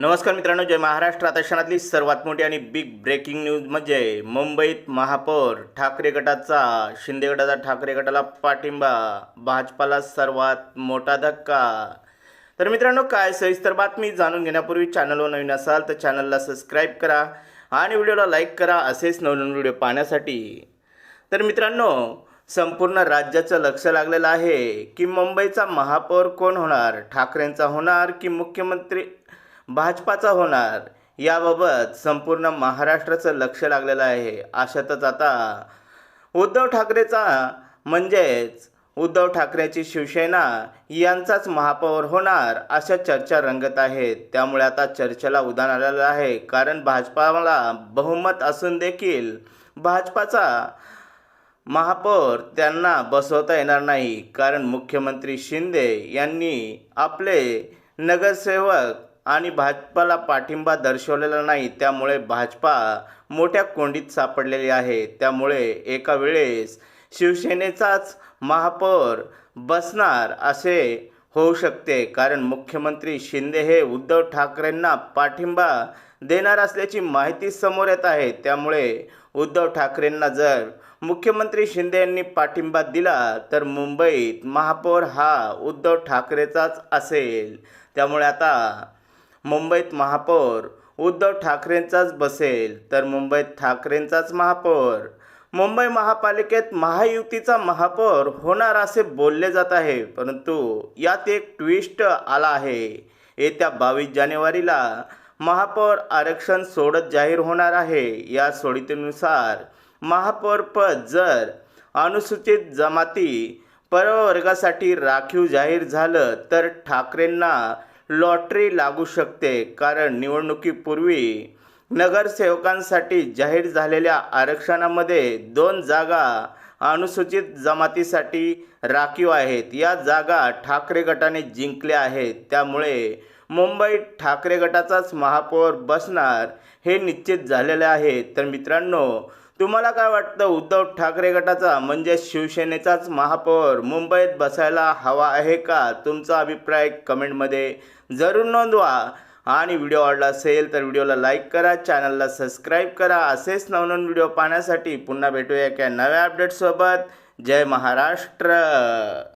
नमस्कार मित्रांनो जय महाराष्ट्र. आता क्षणातली सर्वात मोठी आणि बिग ब्रेकिंग न्यूज म्हणजे मुंबईत महापौर ठाकरे गटाचा शिंदे गटाचा ठाकरे गटाला पाठिंबा भाजपाला सर्वात मोठा धक्का. तर मित्रांनो काय सविस्तर बातमी जाणून घेण्यापूर्वी चॅनलवर नवीन असाल तर चॅनलला सबस्क्राईब करा आणि व्हिडिओला लाईक करा असेच नवनवीन व्हिडिओ पाहण्यासाठी. तर मित्रांनो संपूर्ण राज्याचं लक्ष लागलेलं आहे की मुंबईचा महापौर कोण होणार? ठाकरेंचा होणार की मुख्यमंत्री भाजपाचा होणार. याबाबत संपूर्ण महाराष्ट्राचं लक्ष लागलेलं आहे. अशातच आता उद्धव ठाकरेचा म्हणजेच उद्धव ठाकरेची शिवसेना यांचाच महापौर होणार अशा चर्चा रंगत आहेत. त्यामुळे आता चर्चेला उदाहरण आलेलं आहे. कारण भाजपाला बहुमत असून देखील भाजपाचा महापौर त्यांना बसवता येणार नाही. कारण मुख्यमंत्री शिंदे यांनी आपले नगरसेवक आणि भाजपाला पाठिंबा दर्शवलेला नाही त्यामुळे भाजपा मोठ्या कोंडीत सापडलेली आहे. त्यामुळे एका वेळेस शिवसेनेचाच महापौर बसणार असे होऊ शकते कारण मुख्यमंत्री शिंदे हे उद्धव ठाकरेंना पाठिंबा देणार असल्याची माहिती समोर येत आहे. त्यामुळे उद्धव ठाकरेंना जर मुख्यमंत्री शिंदे यांनी पाठिंबा दिला तर मुंबईत महापौर हा उद्धव ठाकरेचाच असेल. त्यामुळे आता मुंबईत महापौर उद्धव ठाकरेंचाच बसेल तर मुंबईत ठाकरेंचाच महापौर. मुंबई महापालिकेत महायुतीचा महापौर होणार असे बोलले जात आहे परंतु यात एक ट्विस्ट आला आहे. येत्या बावीस जानेवारीला महापौर आरक्षण सोडत जाहीर होणार आहे. या सोडतीनुसार महापौरपद जर अनुसूचित जमाती परवर्गासाठी राखीव जाहीर झालं तर ठाकरेंना लॉटरी लागू शकते कारण निवडणुकीपूर्वी नगरसेवकांसाठी जाहीर झालेल्या आरक्षणामध्ये दोन जागा अनुसूचित जमातीसाठी राखीव आहेत. या जागा ठाकरे गटाने जिंकल्या आहेत. त्यामुळे मुंबईत ठाकरे गटाचाच महापौर बसणार हे निश्चित झालेले आहे. तर मित्रांनो तुम्हाला काय वाटतं? उद्धव ठाकरे गटाचा म्हणजे शिवसेनेचाच महापौर मुंबईत बसायला हवा आहे का? तुमचा अभिप्राय कमेंटमध्ये जरूर नोंदवा. आणि व्हिडिओ आवडला असेल तर व्हिडिओला लाईक करा चॅनलला सबस्क्राईब करा. असेच नवनवीन व्हिडिओ पाहण्यासाठी पुन्हा भेटूया एका नव्या अपडेटसोबत. जय महाराष्ट्र!